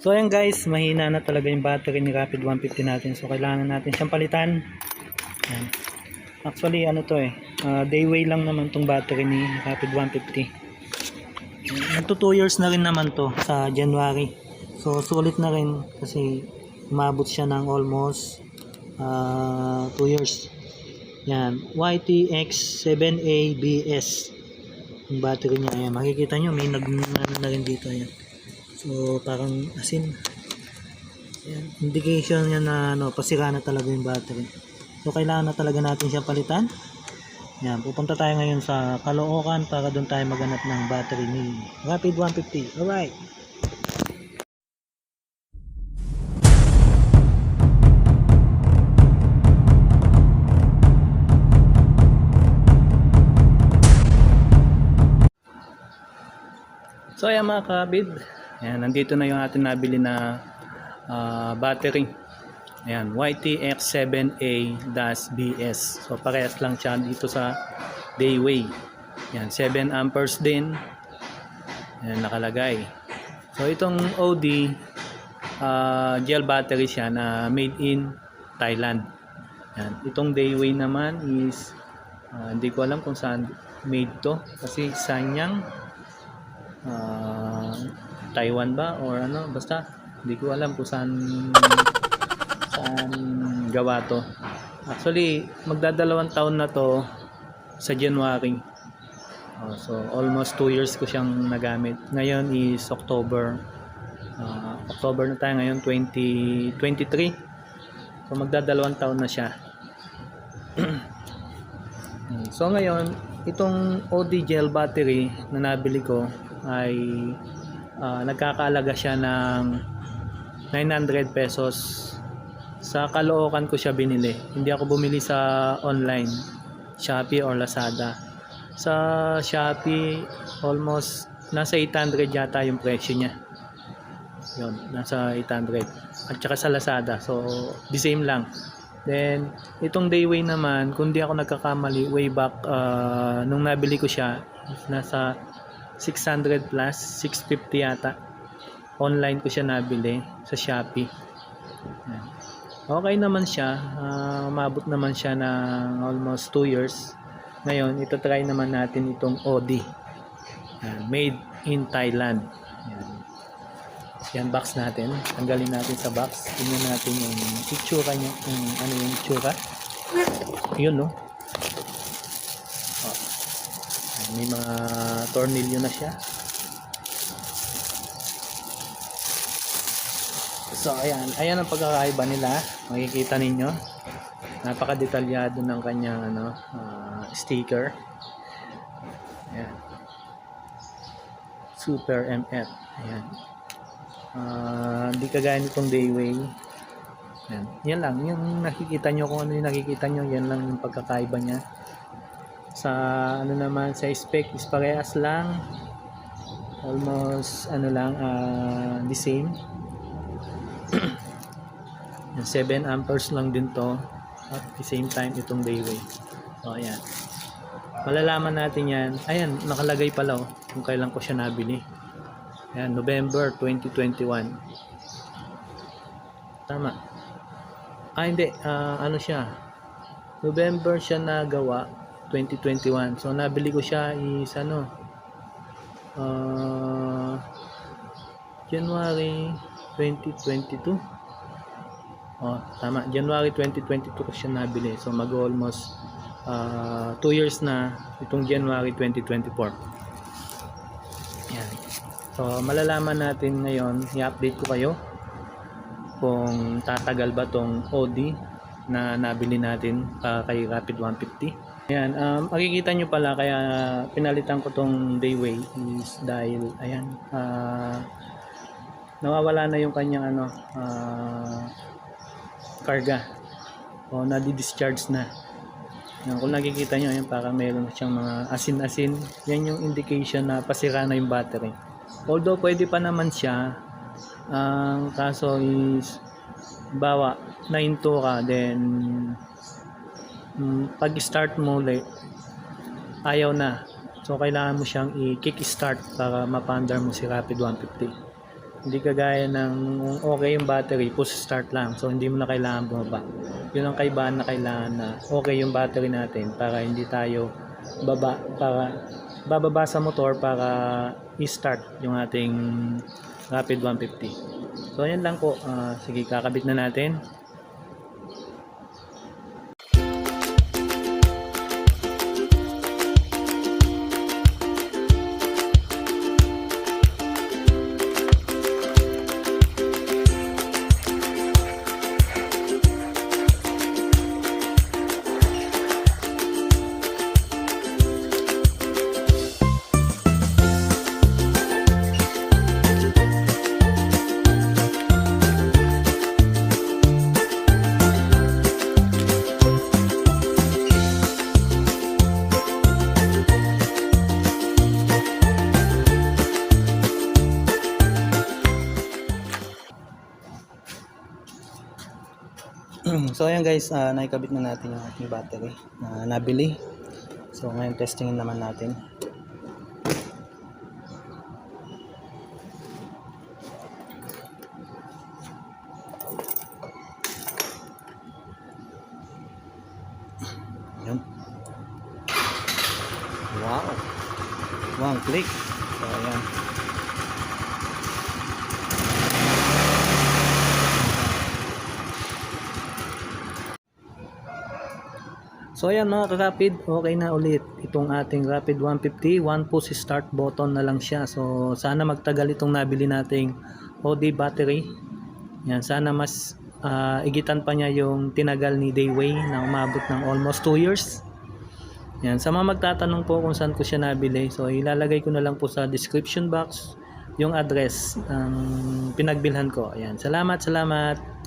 So ayan guys, mahina na talaga yung battery ni Rapid 150 natin. So kailangan natin siyang palitan. Ayan. Actually ano to eh, uh, dayway lang naman tong battery ni Rapid 150. Magto 2 years na rin naman to sa January. So sulit na rin kasi umabot siya ng almost 2 years. Yan, YTX7ABS yung battery niya. Ayan, makikita nyo may nag na rin dito. Ayan. So parang asin. Ayan, indication niya na ano, pasira na talaga yung battery. So kailangan na talaga natin siyang palitan. Yan, pupunta tayo ngayon sa Caloocan para doon tayo maghanap ng battery ni Rapid 150. Alright. So ayan mga kabid, ayan, nandito na yung ating nabili na ah, battery. Ayan, YTX7A-BS. So parehas lang siya dito sa Dayway. Ayan, 7 amperes din. Ayan, nakalagay. So itong OD, ah, gel battery siya na made in Thailand. Ayan, itong Dayway naman is, ah, hindi ko alam kung saan made to. Kasi Sanyang, ah, Taiwan ba or ano basta hindi ko alam kung saan saan gawa to. Actually magdadalawang taon na to sa January. Oh, so almost 2 years ko siyang nagamit. Ngayon is October. Ah, October na tayo ngayon 2023 so magdadalawang taon na siya. So ngayon itong OD gel battery na nabili ko ay ah, nagkakaalaga siya ng 900 pesos. Sa Caloocan ko siya binili. Hindi ako bumili sa online Shopee or Lazada. Sa Shopee almost nasa 800 yata yung presyo niya. Yun nasa 800 at saka sa Lazada so the same lang. Then itong Dayway naman kung di ako nagkakamali way back ah, nung nabili ko siya nasa 600 plus 650 yata. Online ko siya nabili sa Shopee. Okay naman siya. Ah, umabot naman siya ng almost 2 years. Ngayon ito try naman natin itong OD Yan, made in Thailand. Yan box natin. Tanggalin natin sa box. Tingnan natin yung itsura niya kung ano yung itsura. Yun no Oh. May mga tornilyo na siya So ayan, ayan ang pagkakaiba nila. Makikita ninyo. Napaka-detalyado ng kanyang ano, ah, sticker. Ayan. Super MF. Ayan. Ah, Hindi kagaya nitong Dayway. Ayan. Yan lang. Yung nakikita nyo, kung ano yung nakikita nyo, yan lang yung pagkakaiba niya. Sa ano naman, sa spec is parehas lang. Almost ano lang, ah, the same. Yung 7 amperes lang din to at the same time itong dayway. So ayan. Malalaman natin yan. Ayan nakalagay pala oh, kung kailan ko siya nabili. Ayan November 2021 tama. Ah hindi. Ah, ano siya? November siya nagawa 2021 so nabili ko siya is ano ah January 2022 Oh, tama. January 2022 ko siya nabili. So mag almost 2 years na itong January 2024. Yan. So malalaman natin ngayon, i-update ko kayo kung tatagal ba tong OD na nabili natin para kay Rapid 150. Ayan, um, makikita nyo pala kaya pinalitan ko tong Dayway is dahil ayan, ah nawawala na yung kanyang ano, ah karga. O nadi-discharge na. Yan, kung nakikita nyo yan parang meron siyang mga asin-asin. Yan yung indication na pasira na yung battery. Although pwede pa naman siya. Ang kaso is bawa nahinto ka then pag start mo ulit ayaw na so kailangan mo siyang i-kick start para mapandar mo si Rapid 150 Hindi kagaya ng okay yung battery, push start lang. So hindi mo na kailangan bumaba. Yun ang kaibahan na kailangan na okay yung battery natin para hindi tayo baba para bababa sa motor para i-start yung ating Rapid 150. So ayan lang po. Ah, sige, kakabit na natin. so ayan guys, uh, naikabit na natin yung ating battery na nabili. So ngayon testingin naman natin. Yun. Wow. One click. So ayan. So ayan mga ka-rapid, okay na ulit itong ating Rapid 150, one push start button na lang siya. So sana magtagal itong nabili nating OD battery. Yan, sana mas ah, igitan pa niya yung tinagal ni Dayway na umabot ng almost 2 years. Yan, sa mga magtatanong po kung saan ko siya nabili, so ilalagay ko na lang po sa description box yung address ng pinagbilhan ko. Ayan, salamat, salamat.